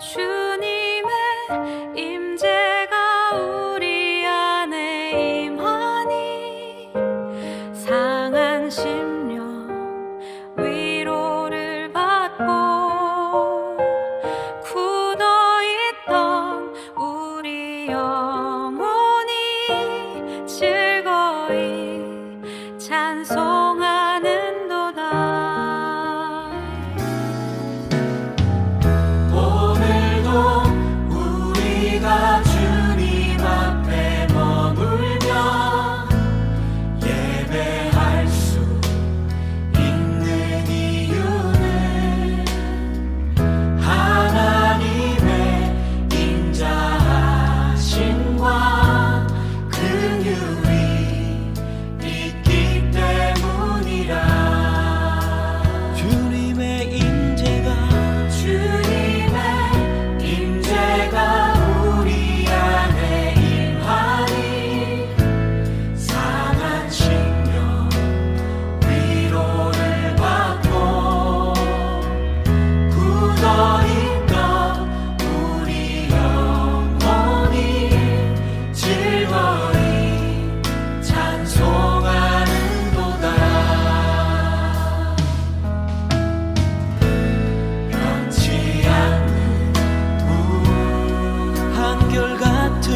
주님의 임재가 우리 안에 임하니 상한 심령 위로를 받고 굳어있던 우리 영혼이 즐거이 찬송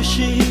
hoje